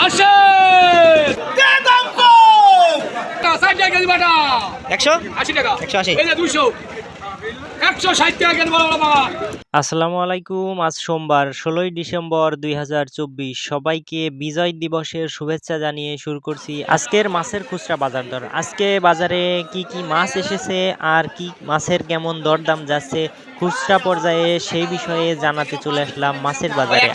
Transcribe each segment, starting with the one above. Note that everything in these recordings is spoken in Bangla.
আসে ষাট টাকা কেজি বাটা? একশো? আশি টাকা। একশো আশি। দুশো একশো ষাট টাকা কেজি বড় বাবা আসসালামু আলাইকুম। আজ সোমবার ষোলোই ডিসেম্বর দুই হাজার চব্বিশ। সবাইকে বিজয় দিবসের শুভেচ্ছা জানিয়ে শুরু করছি আজকের মাছের খুচরা বাজার দর। আজকে বাজারে কি কি মাছ এসেছে আর কি মাছের কেমন দরদাম যাচ্ছে খুচরা পর্যায়ে সেই বিষয়ে জানাতে চলে আসলাম মাছের বাজারে।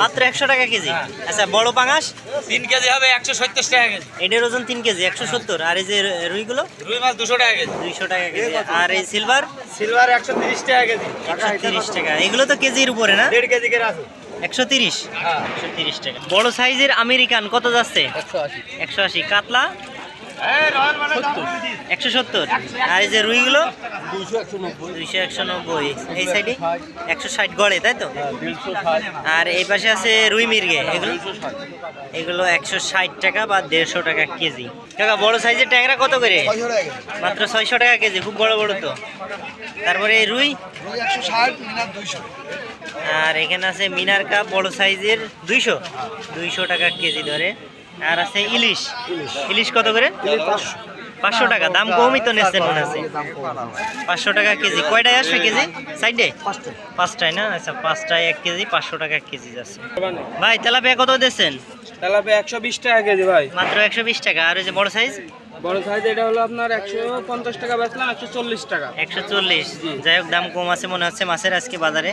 মাত্র একশো টাকা কেজি? আচ্ছা বড় পাঙাশ? তিন কেজি হবে একশো সত্তর টাকা কেজি। এটার ওজন তিন কেজি একশো সত্তর। আর এই যে রুইগুলো? রুই মাছ দুশো টাকা কেজি। দুইশো টাকা কেজি। আর এই সিলভার সিলভার একশো তিরিশ টাকা কেজি। তিরিশ টাকা। এগুলো তো কেজির উপরে না? দেড় কেজি করে আছে। একশো তিরিশ? হ্যাঁ। একশো তিরিশ টাকা। বড় সাইজের আমেরিকান কত যাচ্ছে? একশো আশি। একশো আশি। কাতলা? একশো সত্তর। আর এই যে রুইগুলো? দুইশো একশো নব্বই। এই সাইডে? একশো ষাট গড়ে, তাই তো? আর এই পাশে আছে রুই মির্গে। এগুলো? এগুলো একশো ষাট টাকা বা দেড়শো টাকা কেজি। কাকা, বড় সাইজের ট্যাংরা কত করে? মাত্র ছয়শো টাকা কেজি, খুব বড় বড় তো। তারপরে এই রুই? আর এখানে আছে মিনার কাপ, বড় সাইজের দুইশো। দুইশো টাকা কেজি ধরে। আর আছে ইলিশ। ইলিশ। কত করে? পাঁচশো। টাকা। দাম কমই তো নেছেন মনে আছে পাঁচশো টাকা কেজি। কয়টায় আসবে কেজি? সাইডে? পাঁচটায়। না? আচ্ছা পাঁচটায় এক কেজি পাঁচশো টাকা কেজি যাচ্ছে। ভাই তেলাপিয়া কত দিয়েছেন? তেলাপিয়া একশো বিশ টাকা কেজি ভাই। মাত্র একশো বিশ টাকা। আর ওই যে বড় সাইজ? বড় সাইজ এটা হলো আপনার একশো পঞ্চাশ টাকা বেচলাম একশো চল্লিশ টাকা। একশো চল্লিশ। যাই হোক দাম কম আছে মনে হচ্ছে মাছের আজকে বাজারে।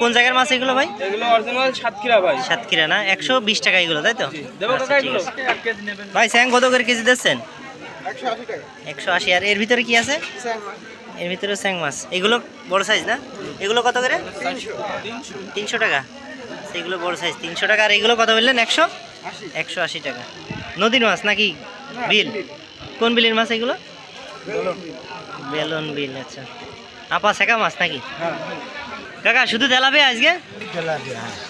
কোন জায়গার মাছ এগুলো ভাই? এগুলো অরিজিনাল সাতক্ষীরা ভাই। সাতক্ষীরা না? একশো বিশ টাকা এগুলো তাই তো? দেবো আচ্ছা, কাকা এগুলো? আছে। এক কেজি নেবেন ভাই স্যাং কত করে কেজি দিচ্ছেন? একশো আশি টাকা। একশো আশি। আর এর ভিতরে কি আছে? এর ভিতরে স্যাং মাছ। এগুলো বড় সাইজ না? এগুলো কত করে? তিনশো। টাকা। এগুলো বড় সাইজ তিনশো টাকা। আর এগুলো কত বললেন? একশো? একশো আশি টাকা। নদীর মাছ নাকি? বিল। কোন বিলের মাছ এগুলো? বেলন বিল আচ্ছা। আপা শেখা মাছ নাকি? কাকা শুধু তেলাবে আজকে?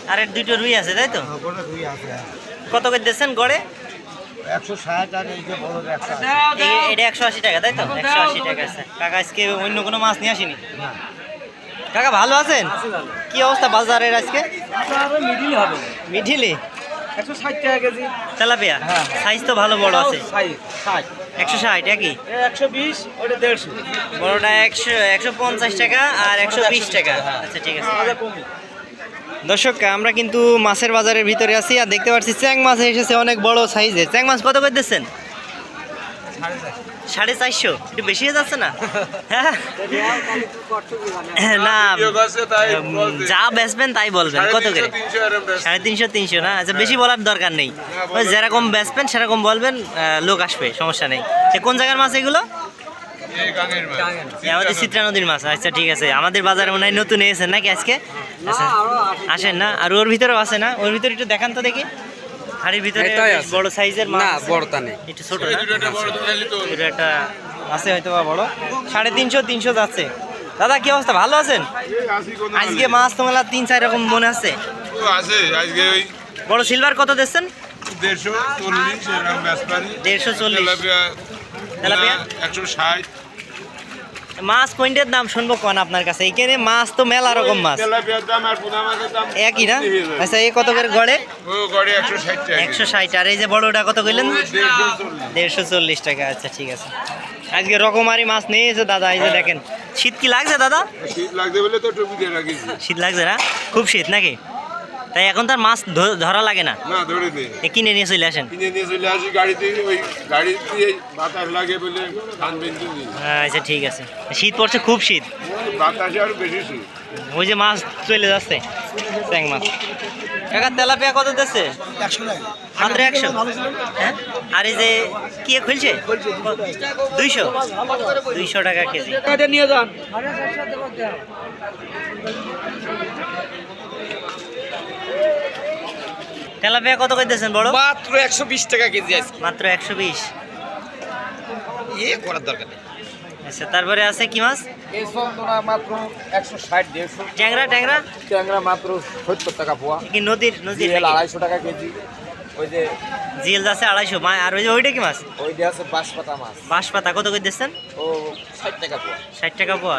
আর এর দুটো রুই আছে তাই তো? কত করে দিচ্ছেন গড়ে? একশো ষাট আর এই যে বড় একশো আশি। এ- এটা একশো আশি টাকা তাই তো? একশো আশি টাকা আছে। কাকা আজকে অন্য কোনো মাছ নিয়ে আসিনি? কাকা ভালো আছেন? কি অবস্থা বাজারের আজকে? মিডিল হবে। মিঠিলি একশো ষাট টাকা কেজি। তেলাপিয়া? সাইজ তো ভালো বড় আছে। সাইজ ষাট একশো ষাট একই একশো বিশ ওটা দেড়শো। বড়টা একশো একশো পঞ্চাশ টাকা আর একশো বিশ টাকা। আচ্ছা ঠিক আছে। দর্শক আমরা কিন্তু মাছের বাজারের ভিতরে আছি আর দেখতে পাচ্ছি চ্যাং মাছ এসেছে অনেক বড় সাইজের চ্যাং মাছ কত করে দিচ্ছেন? সাড়ে চারশো। একটু বেশি হয়ে যাচ্ছে না? হ্যাঁ। না যা বেচবেন তাই বলবেন। কত করে? সাড়ে তিনশো তিনশো না? আচ্ছা বেশি বলার দরকার নেই। যেরকম বেচবেন সেরকম বলবেন লোক আসবে সমস্যা নেই। কোন জায়গার মাছ এগুলো? আমাদের চিত্রা নদীর মাছ। আচ্ছা ঠিক আছে। আমাদের বাজারে মনে হয় নতুন এসেছেন নাকি আজকে? আসেন না? আর ওর ভিতরেও আছে না? ওর ভিতরে একটু দেখান তো দেখি। হাড়ির ভিতরে। বড় সাইজের মাছ। না বড়টা নেই। একটু ছোট এটা আছে হয়তো বা বড়। সাড়ে তিনশো তিনশো যাচ্ছে। দাদা কি অবস্থা? ভালো আছেন? আজকে মাছ তো মেলা তিন চার রকম মনে আছে। আছে আজকে ওই বড় সিলভার কত দিচ্ছেন? দেড়শো চল্লিশ দেড়শো চল্লিশ? একশো ষাট। মাছ পয়েন্টের দাম শুনব কোন আপনার কাছে? এখানে মাছ তো মেলা রকম মাছ। একই না? আচ্ছা এই কত করে গড়ে? একশো ষাট আর এই যে বড়টা কত কইলেন? দেড়শো চল্লিশ। টাকা আচ্ছা ঠিক আছে। আজকে রকমারি মাছ নিয়েছে দাদা এই যে দেখেন শীত কি লাগছে দাদা? শীত লাগছে বলে তো টুপি দিয়ে রাখিছি। শীত লাগছে না? খুব শীত নাকি? তাই এখন তার মাছ ধ- ধরা লাগে না। না ধরে দে এ কিনে নিয়ে চলে আসেন। কিনে নিয়ে চলে আসি গাড়িতে ওই গাড়ি দিয়ে বাতাস লাগে বলে ধান বেঞ্চি দিই। আচ্ছা ঠিক আছে। শীত পড়ছে খুব শীত। বাতাসে আরও বেশি শীত। ওই যে মাছ চলে যাচ্ছে ট্যাং মাছ। কাকা তেলাপিয়া কত দিচ্ছে? মাত্র একশো? হ্যাঁ? আর এই যে কি এ খুলছে? দুইশো? দুইশো টাকা কেজি। কাটে নিয়ে যান। তেলাপিয়া কত করে দিয়েছেন বড়? মাত্র একশো বিশ টাকা কেজি আজকে মাত্র একশো বিশ। এ করার দরকার নেই। আচ্ছা তারপরে আছে কি মাছ? এই সন্তনা মাত্র একশো ষাট দেড়শো। ট্যাংরা ট্যাংরা? ট্যাংরা মাত্র সত্তর টাকা পোয়া। কি নদীর নদীর? আড়াইশো টাকা কেজি। ওই যে জিএল যাচ্ছে আড়াইশো আর ওই যে ওইটা কি মাছ? ওই দিয়ে আছে বাঁশপাতা মাছ। বাঁশ পাতা কত করে দিচ্ছেন ও ষাট টাকা পোয়া। ষাট টাকা পোয়া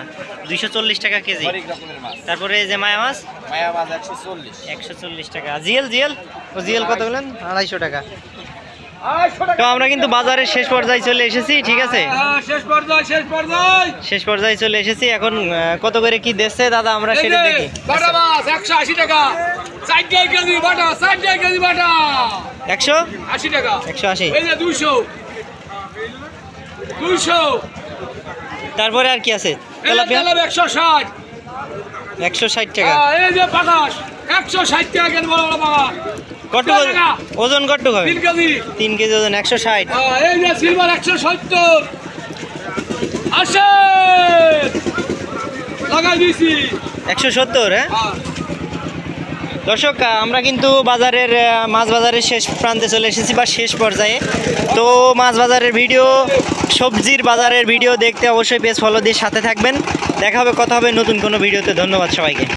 দুইশো চল্লিশ টাকা কেজি। হরেক রকমের মাছ। তারপরে এই যে মায়া মাছ? মায়া মাছ একশো চল্লিশ। একশো চল্লিশ টাকা। GL GL? জিএল কত বললেন আড়াইশো টাকা। তো আমরা কিন্তু বাজারের শেষ পর্যায়ে চলে এসেছি ঠিক আছে? হ্যাঁ, শেষ পর্যায়ে শেষ পর্যায়ে। শেষ পর্যায়ে চলে এসেছি এখন কত করে কি দিচ্ছে দাদা আমরা সেটা দেখি। বাটা মাছ টাকা। কেজি বাটা কেজি বাটা। এই যে তারপরে আর কি আছে? তেলাপিয়া? একশো ষাট। টাকা। হ্যাঁ, এই যে পাকাশ। একশো ষাট টাকা কত? ওজন কট্টু হবে তিন কেজি। তিন কেজি ওজন একশো ষাট। এই যে সিলভার একশো সত্তর। আসে! লাগাই দিয়েছি একশো সত্তর হ্যাঁ? হ্যাঁ। দর্শক আমরা কিন্তু বাজারের মাছ বাজারের শেষ প্রান্তে চলে এসেছি বা শেষ পর্যায়ে। তো মাছ বাজারের ভিডিও সবজির বাজারের ভিডিও দেখতে অবশ্যই পেজ ফলো দিয়ে সাথে থাকবেন। দেখা হবে কথা হবে নতুন কোনো ভিডিওতে। ধন্যবাদ সবাইকে।